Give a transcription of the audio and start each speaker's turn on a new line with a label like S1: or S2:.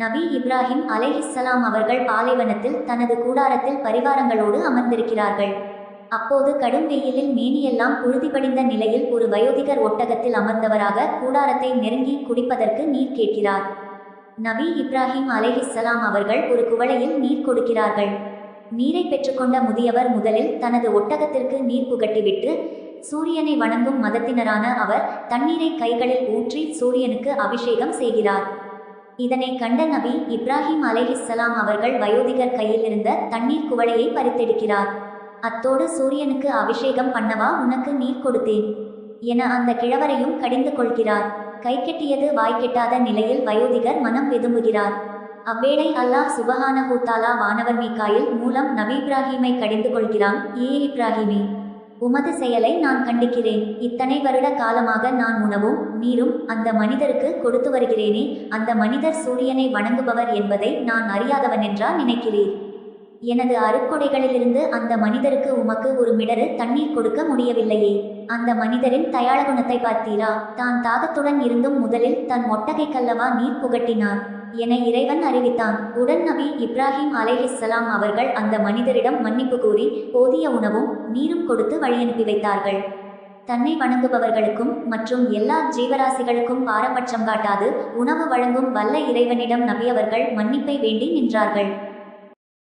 S1: நபி இப்ராஹிம் அலைஹிஸ்ஸலாம் அவர்கள் பாலைவனத்தில் தனது கூடாரத்தில் பரிவாரங்களோடு அமர்ந்திருக்கிறார்கள். அப்போது கடும் வெயிலில் மேனியெல்லாம் புழுதி படிந்த நிலையில் ஒரு வயோதிகர் ஒட்டகத்தில் அமர்ந்தவராக கூடாரத்தை நெருங்கி குடிப்பதற்கு நீர் கேட்கிறார். நபி இப்ராஹிம் அலைஹிஸ்ஸலாம் அவர்கள் ஒரு குவளையில் நீர் கொடுக்கிறார்கள். நீரை பெற்றுக்கொண்ட முதியவர் முதலில் தனது ஒட்டகத்திற்கு நீர் புகட்டிவிட்டு சூரியனை வணங்கும் மதத்தினரான அவர் தண்ணீரை கைகளில் ஊற்றி சூரியனுக்கு அபிஷேகம் செய்கிறார். இதனை கண்ட நபி இப்ராஹிம் அலைஹிஸ்ஸலாம் அவர்கள் வயோதிகர் கையில் இருந்த தண்ணீர் குவளையை பறித்தெடுக்கிறார். அத்தோடு சூரியனுக்கு அபிஷேகம் பண்ணவா உனக்கு நீர் கொடுத்தேன். என அந்த கிழவரையும் கடிந்து கொள்கிறார். கை கெட்டியது நிலையில் வயோதிகர் மனம் வெதும்புகிறார். அவ்வேளை அல்லாஹ் சுபஹான தஆலா வானவர் மீக்காயில் மூலம் நபி இப்ராஹீமை கடிந்து கொள்கிறான். ஏ இப்ராஹீமே! உமது செயலை நான் கண்டிக்கிறேன். இத்தனை வருட காலமாக நான் உணவும் நீரும் அந்த மனிதருக்கு கொடுத்து வருகிறேனே அந்த மனிதர் சூரியனை வணங்குபவர் என்பதை நான் அறியாதவன் என்றா நினைக்கிறீர். எனது அருக்கொடைகளிலிருந்து அந்த மனிதருக்கு உமக்கு ஒரு மிடரு தண்ணீர் கொடுக்க முடியவில்லையே. அந்த மனிதரின் தயாள குணத்தை பார்த்தீரா? தான் தாகத்துடன் இருந்தும் முதலில் தன் ஒட்டகைக்கல்லவா நீர் புகட்டினார். என இறைவன் அறிவித்தான். உடன் நபி இப்ராஹிம் அலைஹிஸ்ஸலாம் அவர்கள் அந்த மனிதரிடம் மன்னிப்பு கூறி போதிய உணவும் நீரும் கொடுத்து வழியனுப்பி வைத்தார்கள். தன்னை வணங்குபவர்களுக்கும் மற்றும் எல்லா ஜீவராசிகளுக்கும் பாரபட்சம் காட்டாது உணவு வழங்கும் வல்ல இறைவனிடம் நபியவர்கள் மன்னிப்பை வேண்டி நின்றார்கள்.